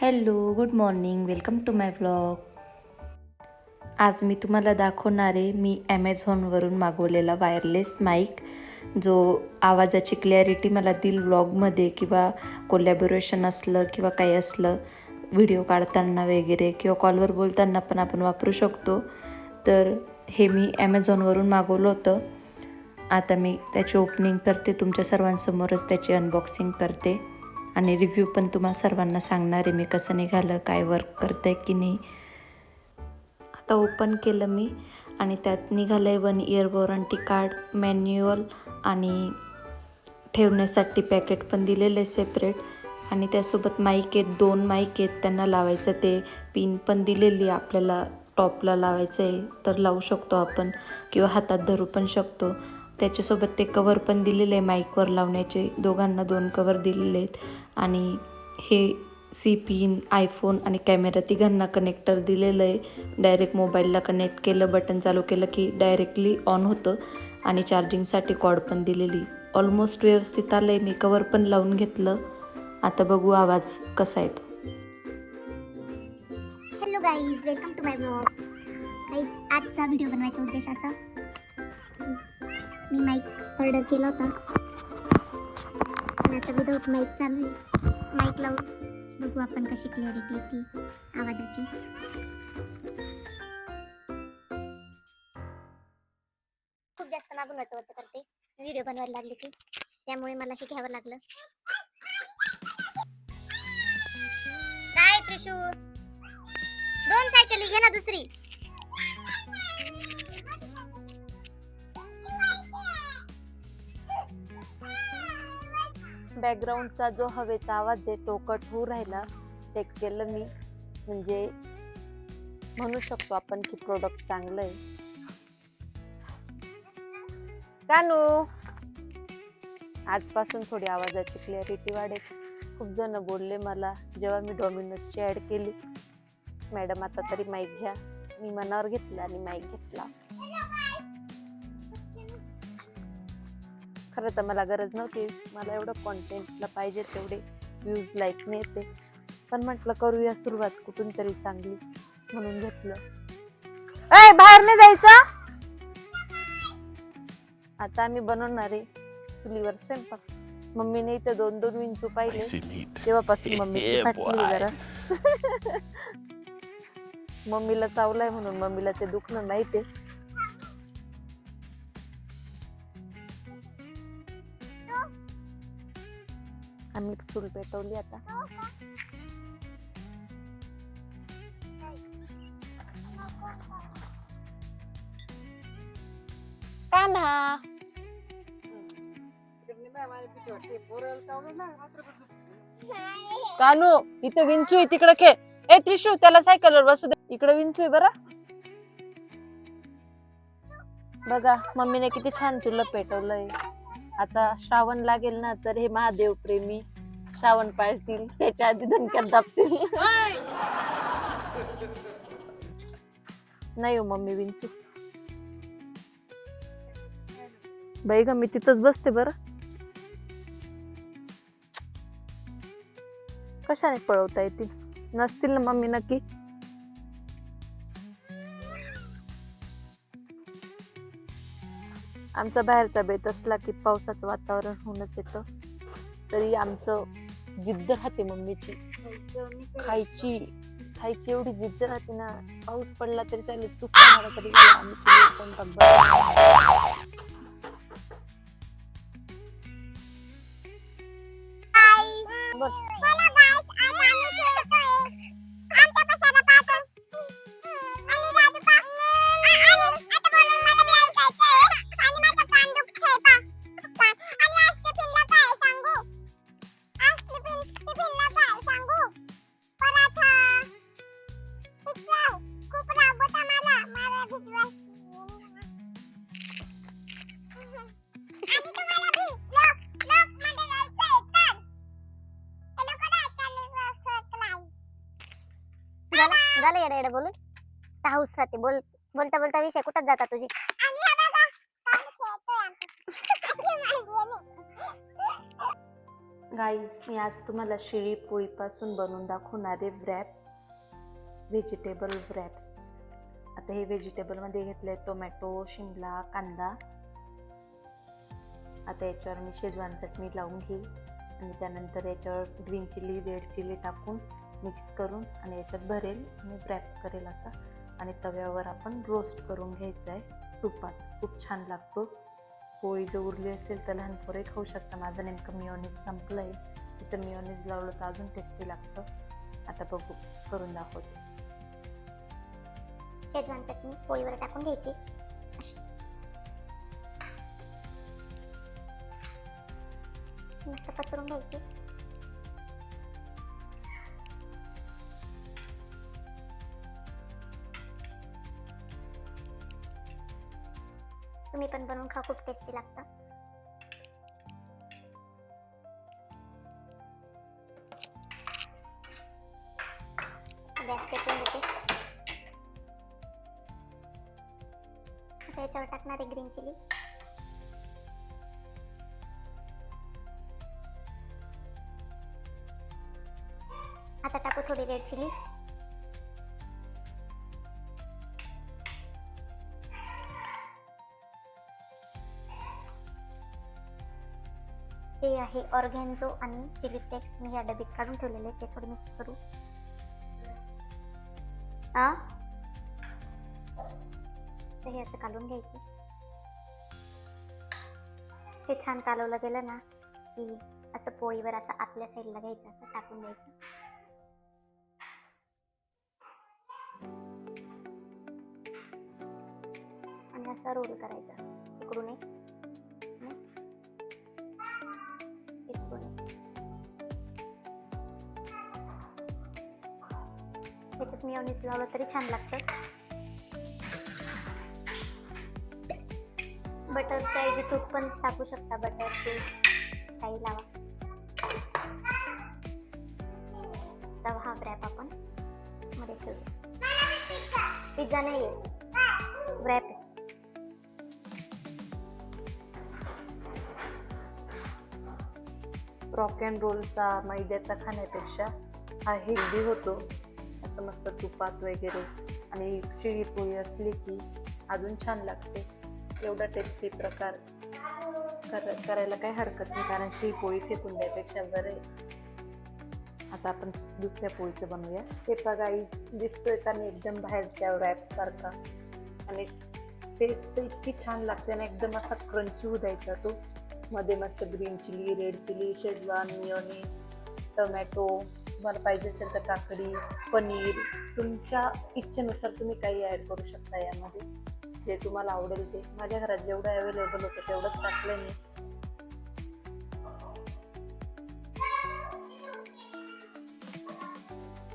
Hello good morning welcome to my blog आज मी तुम्हाला दाखवणार आहे मी ॲमेझॉनवरून मागवलेला वायरलेस माईक जो आवाजाची क्लॅरिटी मला दिल ब्लॉगमध्ये किंवा कोलॅबोरेशन असलं किंवा काही असलं व्हिडिओ काढताना वगैरे किंवा कॉलवर बोलताना पण आपण वापरू शकतो. तर हे मी ॲमेझॉनवरून मागवलं होतं. आता मी त्याची ओपनिंग करते तुमच्या सर्वांसमोरच त्याची अनबॉक्सिंग करते. आणि रिव्ह्यू पण तुम्हाला सर्वांना सांगणार आहे मी कसं निघालं काय वर्क करतं आहे की नाही. आता ओपन केलं मी आणि त्यात निघालं आहे one year warranty card manual आणि ठेवण्यासाठी पॅकेट पण दिलेलं आहे सेपरेट आणि त्यासोबत माईक आहेत दोन माईक आहेत त्यांना लावायचं ते पिन पण दिलेली आहे आपल्याला टॉपला लावायचं आहे तर लावू शकतो आपण किंवा हातात धरू पण शकतो. त्याच्यासोबत ते कवर पण दिलेले आहे माईकवर लावण्याचे. दोघांना दोन कवर दिलेले आहेत. आणि हे सी पिन आयफोन आणि कॅमेरा तिघांना कनेक्टर दिलेलं आहे. डायरेक्ट मोबाईलला कनेक्ट केलं बटन चालू केलं की डायरेक्टली ऑन होतं. आणि चार्जिंगसाठी कॉड पण दिलेली. ऑलमोस्ट व्यवस्थित आलं आहे मी कवर पण लावून घेतलं. आता बघू आवाज कसा येतो. Hello guys welcome to my blog guys आजचा व्हिडिओ बनवायचा उद्देश असा मी माईक ऑर्डर केला होता. आणि आता विदाऊट माईक चालू आहे. माईक लावून बघू आपण कशी क्लॅरिटी येते आवाजाची. खूप जास्त मागून होतं होतं करते व्हिडिओ बनवायला लागली की त्यामुळे मला हे घ्यावं लागलं. काय त्रिशू दोन सायकली घे ना दुसरी. बॅकग्राऊंडचा जो हवेचा आवाज आहे तो कट होऊ राहिला. चेक केलं मी. म्हणजे म्हणू शकतो आपण की प्रोडक्ट चांगलं आहे. कानू! आजपासून थोडी आवाजाची क्लॅरिटी वाढेल. खूप जण बोलले मला जेव्हा मी डॉमिनोजची ॲड केली. मॅडम आता तरी माईक घ्या. मी मनावर घेतला आणि माईक घेतला. खरं तर मला गरज नव्हती. मला एवढं कॉन्टेंटला पाहिजे तेवढे व्ह्यूज लाईक मिळते. पण म्हटलं करूया सुरुवात कुठून तरी चांगली म्हणून घेतलं. ए बाहेर नाही जायचं? आता आम्ही बनवणार आहे चुलीवर स्वयंपाक. मम्मीने इथे दोन दोन विंचू पाहिले. तेव्हापासून मम्मीची फाटली. जरा. मम्मीला चावलाय म्हणून मम्मीला ते दुखणं माहितीये. आम्ही चूल पेटवली आता. कान्हा कानू इथे विंचू आहे तिकडे खेळ. ए त्रिशू त्याला सायकलवर बसू दे. इकडे विंचू आहे बरं. बघा मम्मीने किती छान चुल पेटवलंय. आता श्रावण लागेल ना तर हे महादेव प्रेमी श्रावण पाळतील त्याच्या आधी धनक्यात दाबतील. नाही हो मम्मी विंचू. बाई ग मी तिथंच बसते बरं. कशाने पळवता येतील? नसतील ना मम्मी नक्की? आमचा बाहेरचा बेत असला की पावसाचं वातावरण होऊनच येतं. तरी आमचं जिद्द राहते मम्मीची. खायची खायची एवढी जिद्द राहते ना पाऊस पडला तरी चालेल. तू खाणार तरी आम्ही येडे बोलून? हाऊस राहते बोल बोलता बोलता विषय कुठं जाता तुझी? गाईज मी आज तुम्हाला शिळी पोळीपासून बनवून दाखवणार आहे व्रॅप व्हेजिटेबल व्रॅप्स आता हे व्हेजिटेबलमध्ये घेतले टोमॅटो शिमला कांदा. आता याच्यावर मी शेजवान चटणी लावून घेईल. आणि त्यानंतर याच्यावर ग्रीन चिली रेड चिली टाकून मिक्स करून आणि याच्यात भरेल आणि व्रॅप करेल असा. आणि तव्यावर आपण रोस्ट करून घ्यायचं आहे. तुपात खूप छान लागतो. पोळी जर उरली असेल तर लहान पोरे खाऊ शकता माझं नेमकं मिओनीज संपलं आहे तिथं मिओनीज लावलं तर अजून टेस्टी लागतं. आता बघू करून दाखवते. शेजवान चटणी पोळीवर टाकून घ्यायची. मस्त पसरून घ्यायची. तुम्ही पण बनवून खा खूप टेस्टी लागतं. गॅस पेटवून देते आता याच्यावर टाकणार आहे ग्रीन चिली आता टाकू थोडी रेड चिली हे आहे ऑर्गॅन्झो आणि चिली फ्लेक्स. मी या डबीत काढून ठेवलेले ते थोडे मिक्स करू. आ? तर हे असं कालवून घ्यायचं. हे छान कालवलं गेलं ना की असं पोळीवर असं आतल्या साईडला घ्यायचं असं टाकून द्यायचं आणि असा रोल करायचा इकडून एक. त्याच्यात मिओनीस लावलं तरी छान लागतं. बटरच्या ऐवजी तूप पण टाकू शकता बटर तूप काही लावा. तर हा व्रॅप आपण मध्ये ठेवू. पिझ्झा नाही आहे. व्रॅप आहे. रॉक अँड रोलचा मैद्याचा खाण्यापेक्षा हा हेल्दी होतो. असं मस्त तुपात वगैरे आणि शिळी पोळी असली की अजून छान लागते. एवढा टेस्टी प्रकार कर करायला काही हरकत नाही कारण शिळी पोळी फेकून द्यापेक्षा बरं आहे. आता आपण दुसऱ्या पोळीचं बनवूया. हे बघा दिसतोय का एकदम बाहेरच्या रॅप सारखा? आणि टेस्ट इतकी छान लागते आणि एकदम असा क्रंची होऊ द्यायचा तो. मध्ये मस्त green chilli red chilli schezwan mayonnaise tomato तुम्हाला पाहिजे असेल तर काकडी पनीर तुमच्या इच्छेनुसार तुम्ही काही ॲड करू शकता यामध्ये. जे तुम्हाला आवडेल ते. माझ्या घरात जेवढं अवेलेबल होतं तेवढंच टाकलं मी.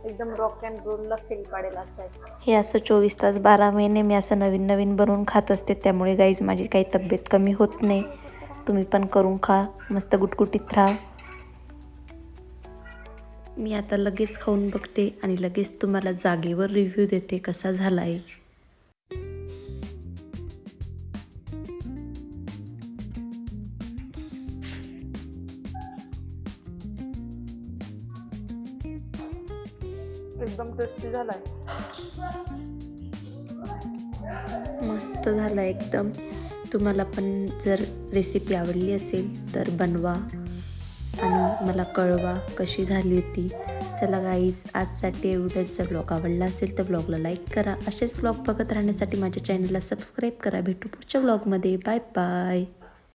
एकदम रॉक अँड रोलला फील पाडेल असं हे असं चोवीस तास बारा महिने मी असं नवीन नवीन बनवून खात असते. त्यामुळे गाईज माझी काही तब्येत कमी होत नाही. तुम्ही पण करून खा. मस्त गुटगुटीत राहा. मी आता लगेच खाऊन बघते आणि लगेच तुम्हाला जागेवर रिव्ह्यू देते कसा झाला आहे एकदम टेस्टी झालाय. मस्त झाला एकदम. तुम्हाला पण जर रेसिपी आवडली असेल तर बनवा. आणि मला कळवा कशी झाली होती चला गाईज आजसाठी एवढंच जर ब्लॉग आवडला असेल तर ब्लॉगला लाईक करा. असेच ब्लॉग बघत राहण्यासाठी माझ्या चॅनलला सबस्क्राईब करा. भेटू पुढच्या ब्लॉगमध्ये बाय बाय